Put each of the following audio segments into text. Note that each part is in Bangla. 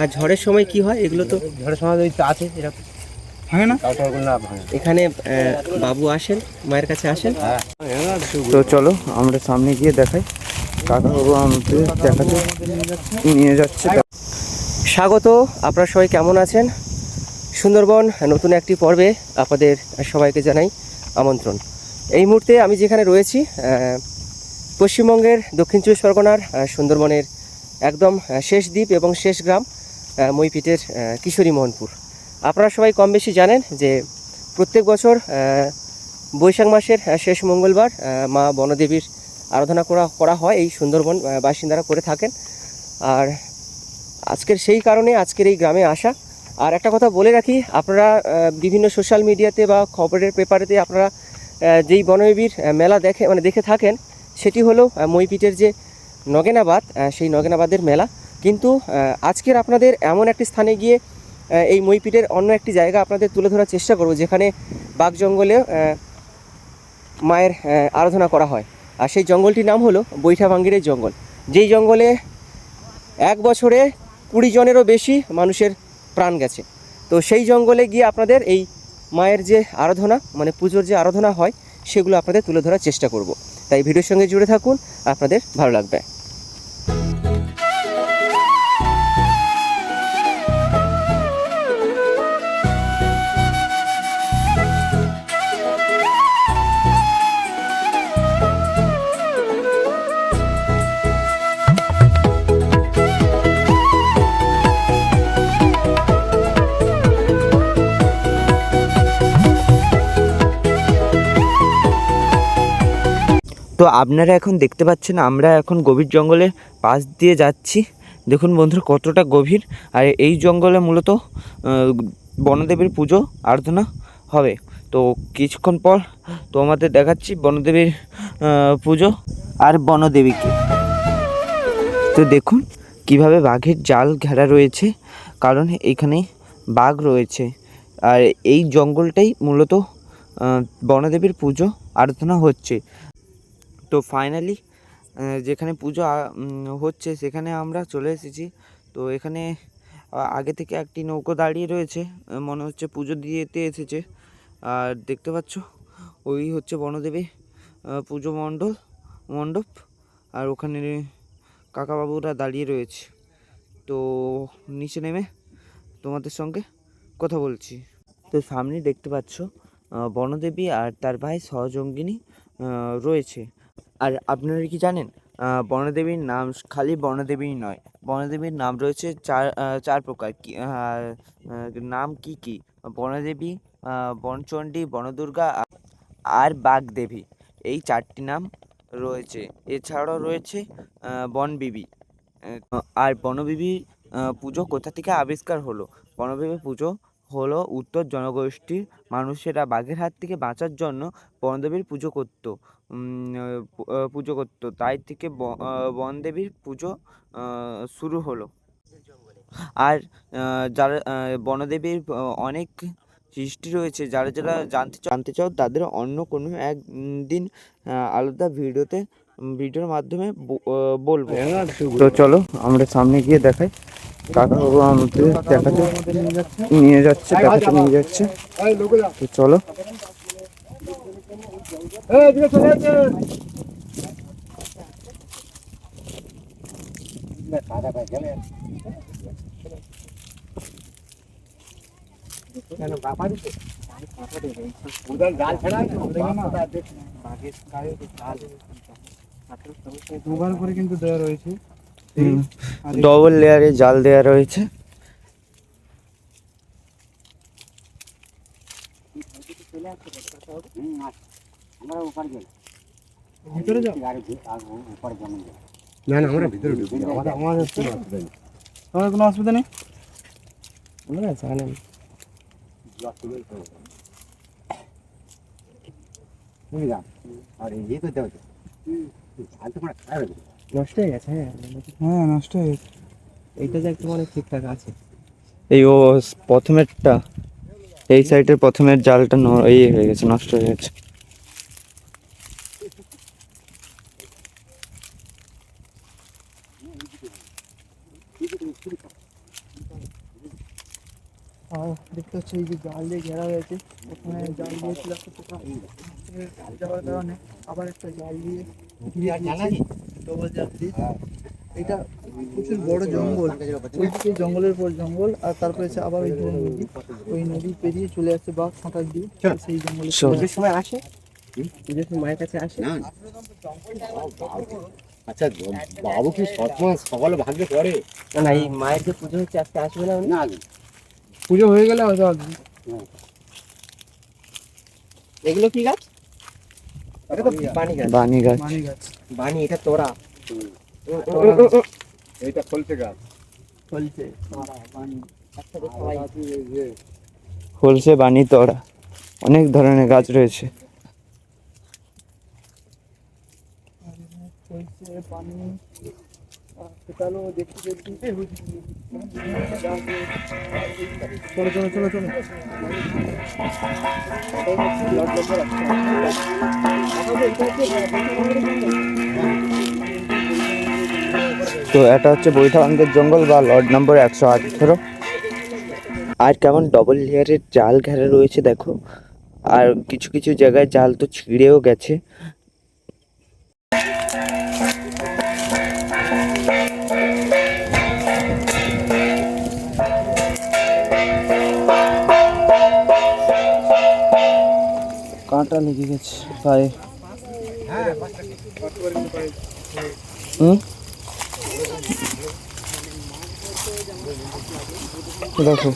আর ঝড়ের সময় কি হয়? এগুলো তো ঝড়ের সময় ওই তো আছে এরকম ভাঙে না? এখানে বাবু আসেন মায়ের কাছে আসেন। হ্যাঁ। তো চলো আমরা সামনে গিয়ে দেখাই। কাকা বাবু আমাদের দেখাতে নিয়ে যাচ্ছে। স্বাগত আপনারা সবাই কেমন আছেন? সুন্দরবন নতুন একটি পর্বে আপনাদের সবাইকে জানাই আমন্ত্রণ। এই মুহূর্তে আমি যেখানে রয়েছি পশ্চিমবঙ্গের দক্ষিণ চব্বিশ পরগনার সুন্দরবনের একদম শেষ দ্বীপ এবং শেষ গ্রাম। মইপিটের কিশোরী মোহনপুর আপনারা সবাই কম বেশি জানেন যে প্রত্যেক বছর বৈশাখ মাসের শেষ মঙ্গলবার মা বনদেবীর আরাধনা করা করা হয় এই সুন্দরবন বাসিন্দারা করে থাকেন। আর আজকের সেই কারণে আজকের এই গ্রামে আসা। আর একটা কথা বলে রাখি আপনারা বিভিন্ন সোশ্যাল মিডিয়াতে বা খবরের পেপারেতে আপনারা যেই বনবিবির আহ, মেলা দেখে মানে দেখে থাকেন সেটি হলো মইপিটের যে নগেনাবাদ সেই নগেনাবাদের মেলা। কিন্তু আজকের আপনাদের এমন একটি স্থানে গিয়ে এই মইপিটের অন্য একটি জায়গা আপনাদের তুলে ধরার চেষ্টা করব, যেখানে বাঘ জঙ্গলে মায়ের আরাধনা করা হয়। আর সেই জঙ্গলটির নাম হলো বৈঠাভাঙ্গিরের জঙ্গল। যেই জঙ্গলে এক বছরে কুড়ি জনেরও বেশি মানুষের প্রাণ গেছে। তো সেই জঙ্গলে গিয়ে আপনাদের এই মায়ের যে আরাধনা মানে পুজোর যে আরাধনা হয়, সেগুলো আপনাদের তুলে ধরার চেষ্টা করব। তাই ভিডিওর সঙ্গে জুড়ে থাকুন, আপনাদের ভালো লাগবে। তো আপনারা এখন দেখতে পাচ্ছেন আমরা এখন গভীর জঙ্গলের পাশ দিয়ে যাচ্ছি। দেখুন বন্ধুরা কতটা গভীর। আর এই জঙ্গলে মূলত বনদেবীর পুজো, আরাধনা হবে। তো কিছুক্ষণ পর তোমাদের দেখাচ্ছি বনদেবীর পুজো আর বনদেবীকে। তো দেখুন কীভাবে বাঘের জাল ঘেরা রয়েছে, কারণ এখানে বাঘ রয়েছে। আর এই জঙ্গলটাই মূলত বনদেবীর পুজো, আরাধনা হচ্ছে। তো ফাইনালি যেখানে পুজো হচ্ছে সেখানে আমরা চলে এসেছি। তো এখানে আগে থেকে একটি নৌকো দাঁড়িয়ে রয়েছে মনে হচ্ছে পুজো দিতে এসেছে। আর দেখতে পাচ্ছ, ওই হচ্ছে বনদেবী পুজো মণ্ডল, মণ্ডপ, আর ওখানে কাকাবাবুরা দাঁড়িয়ে রয়েছে। তো নিচে নেমে তোমাদের সঙ্গে কথা বলছি। তো সামনে দেখতে পাচ্ছ বনদেবী আর তার ভাই সহজঙ্গিনী রয়েছে। আর আপনারা কি জানেন বনদেবীর নাম খালি বনদেবী নয়, বনদেবীর নাম রয়েছে চার চার প্রকার। নাম কি কি? বনদেবী বনচণ্ডী, বনদুর্গা আর বাগদেবী, এই চারটি নাম রয়েছে। এছাড়াও রয়েছে বনবিবি। আর বনবিবি পুজো কোথা থেকে আবিষ্কার হলো? বনবিবি পুজো হলো উত্তর জনগোষ্ঠীর মানুষেরা বাঘের হাত থেকে বাঁচার জন্য বনদেবীর পুজো করতো। পুজো করতো। তাই থেকে বনদেবীর পুজো শুরু হলো। আর যারা বনদেবীর অনেক সৃষ্টি রয়েছে যারা যারা জানতে চাও জানতে চাও তাদের অন্য কোনো এক উম, দিন আহ, আলাদা ভিডিওতে ভিডিওর মাধ্যমে ব- বলব। তো চলো আমরা সামনে গিয়ে দেখাই। কাকা আমাদের দেখাতে নিয়ে যাচ্ছে দেখাতে নিয়ে যাচ্ছে। চলো। দুবার করে কিন্তু দেওয়া রয়েছে। ডবল লেয়ারে জাল দেওয়া রয়েছে আমরা ওপার গেল ভিতরে যাও। আর ওপার যেমন না না আমরা ভিতরে ঢুকি। আমাদের আমাদের কোনো অসুবিধা নেই। তোমার কোনো অসুবিধা নেই? আপনারা জানেন আর ইয়ে তো। আমরা খারাপ হয়ে নষ্ট হয়ে গেছে হ্যাঁ? হ্যাঁ নষ্ট হয়ে গেছে। এইটা যে একটু মানে ঠিকঠাক আছে। এই ও প্রথমেরটা এই সাইডের প্রথমের জালটা ন- ইয়ে হয়ে গেছে নষ্ট হয়ে গেছে। আর দেখতে হচ্ছে এই যে জাল দিয়ে ঘেরা হয়েছে। ওখানে জাল দিয়েছিল একটা জঙ্গলের পর জঙ্গল আর তারপরে আবার ওই ধারে নদী ওই নদী পেরিয়ে চলে আসছে বাঘ সাঁতার দিয়ে সেই সময় আসে মায়ের কাছে আসে আচ্ছা বাবু কি সবসময় সকালে ভাগ্যে করে না না এই মায়ের যে পুজো হচ্ছে আজকে আসবে না? না পুজো হয়ে গেলে হয়তো এগুলো কি গাছ এটা তো বানি গাছ। বানি গাছ। গাছ। বানি এটা তোরা। ফলছে গাছ। বানি তরা অনেক ধরনের গাছ রয়েছে। ফলছে তো এটা হচ্ছে বৈঠাবাঙ্গের জঙ্গল বা লর্ড নম্বর একশো আঠেরো। আর কেমন ডবল লেয়ারের জাল ঘেরা রয়েছে দেখো। আর কিছু কিছু জায়গায় জাল তো ছিঁড়েও গেছে। কাঁটা লেগে গেছে পায়ে হুম? দেখো,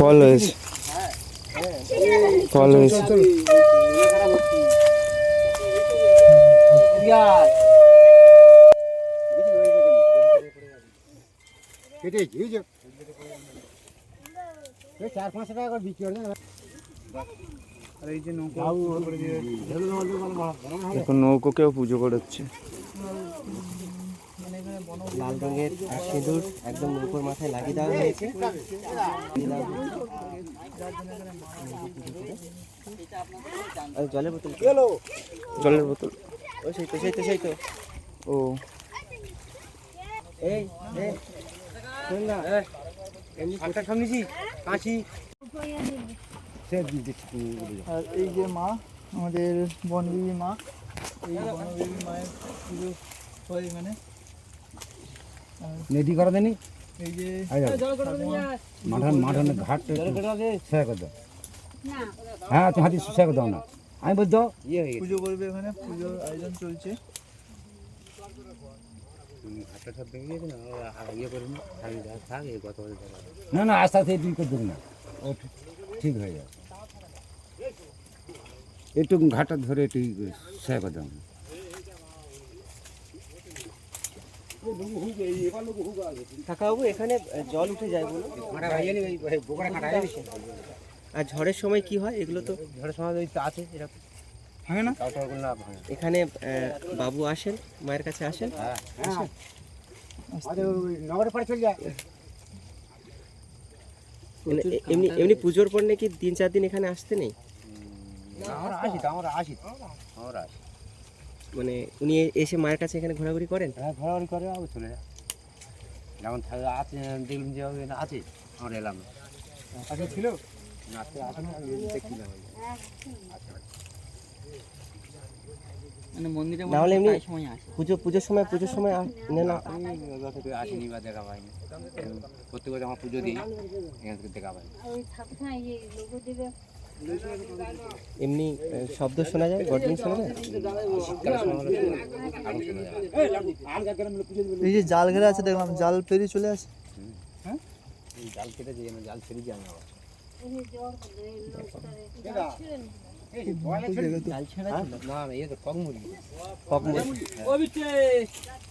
ফল হয়েছে। ফল হয়েছে। চার পাঁচশো টাকা করে বিক্রি করে দেন আর এই এখন নৌকোকেও পুজো করাচ্ছে। লাল রঙের সিঁদুর একদম উপর মাথায় লাগিয়ে দেওয়া হয়েছে। জলের বোতল জলের বোতল। ও সেই তো সেই তো সেই তো। ও। এই না। এমনি সে আর এই যে মা আমাদের বনবিবি মা এই বনবিবি মায়ের পুজো হয় এখানে। নেদি করে দেনি? এই যে মাঠান মাঠান ঘাট শেয়ার করে দাও। হ্যাঁ তুমি হাতি শেয়ার করে দাও না। আমি বলতো ইয়ে পুজো করবে এখানে পুজোর আয়োজন চলছে। না? না। আস্তে আস্তে দুই করে দেবো না। ও ঠিক- ঠিক হয়ে যাবে। একটু ঘাটটা ধরে একটু দাও। কাকাবাবু এখানে জল উঠে যায় বলো আর ঝড়ের সময় কি হয়? এগুলো তো ঝড়ের সময় তো আছে এরকম। ভাঙে না? এখানে বাবু আসেন মায়ের কাছে আসেন। হ্যাঁ আরে ওই নগরে পাড়ে চলে যায় এ- এ- এমনি এমনি পুজোর পর নাকি তিন চার দিন এখানে আসতে নেই? আমরা আসি তো আমরা আসি তো। আমরা আসি। মানে উনি এসে মায়ের কাছে এখানে ঘোরাঘুরি করেন? হ্যাঁ ঘোরাঘুরি করে আবার চলে যায়। যেমন থাকে আছে দেখলাম যে আছে আমরা এলাম। আচ্ছা ছিল? না আসে না মানে না হলে এমনি পুজো পুজোর সময় পুজোর সময় না আমি ওই আসিনি বা দেখা পাইনি। প্রত্যেক আমার পুজো দিই এখান থেকে দেখা পাইনি না ইয়ে এমনি শব্দ শোনা যায় গর্জন শোনা যায় এই যে জাল ঘেরা আছে দেখলাম জাল পেরিয়ে চলে আসে এই জাল কেটে যে জাল ছেড়ে যাই আমি আবার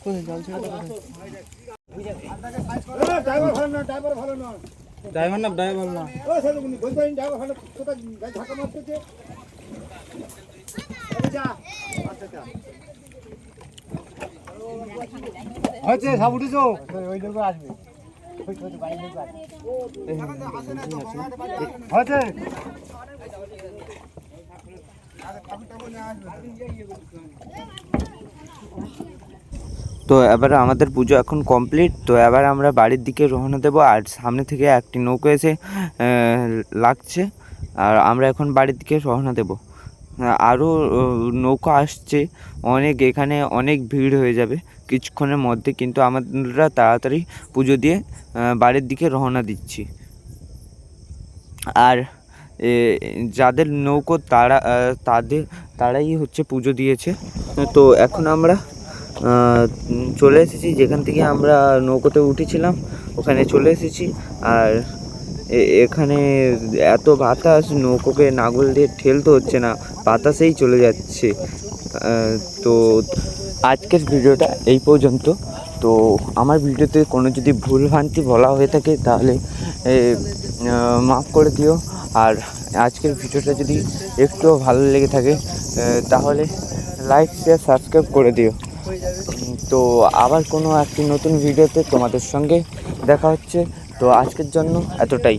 ওই যে জ্বর হলো, এই লোকটারে ছিল না না। ইয়ে তো কক মুরগি কক মুরগি। কোথায় জাল ছেড়ে ড্রাইভার না ড্রাইভার না হয়েছে সব উঠেছো? ওই লোক আসবে। হয়েছে? তো তো এবার আমাদের পুজো এখন কমপ্লিট তো এবার আমরা বাড়ির দিকে রওনা দেবো, আর সামনে থেকে একটি নৌকো এসে লাগছে, আর আমরা এখন বাড়ির দিকে রওনা দেবো। আরও নৌকো আসছে, অনেক এখানে অনেক ভিড় হয়ে যাবে কিছুক্ষণের মধ্যে, কিন্তু আমরা তাড়াতাড়ি পুজো দিয়ে বাড়ির দিকে রওনা দিচ্ছি। আর যাদের নৌকো তারা তাদের, তারাই হচ্ছে পুজো দিয়েছে। তো এখন আমরা চলে এসেছি। যেখান থেকে আমরা নৌকোতে উঠেছিলাম, ওখানে চলে এসেছি। আর এখানে এত বাতাস, নৌকোকে নাগল দিয়ে ঠেলতে হচ্ছে না, বাতাসেই চলে যাচ্ছে। তো আজকের ভিডিওটা এই পর্যন্ত। তো আমার ভিডিওতে কোনো যদি ভুল ভ্রান্তি বলা হয়ে থাকে, তাহলে মাফ করে দিও। আর আজকের ভিডিওটা যদি একটুও ভালো লেগে থাকে তাহলে লাইক শেয়ার সাবস্ক্রাইব করে দিও। তো আবার কোনো একটি নতুন ভিডিওতে তোমাদের সঙ্গে দেখা হচ্ছে। তো আজকের জন্য এতটাই।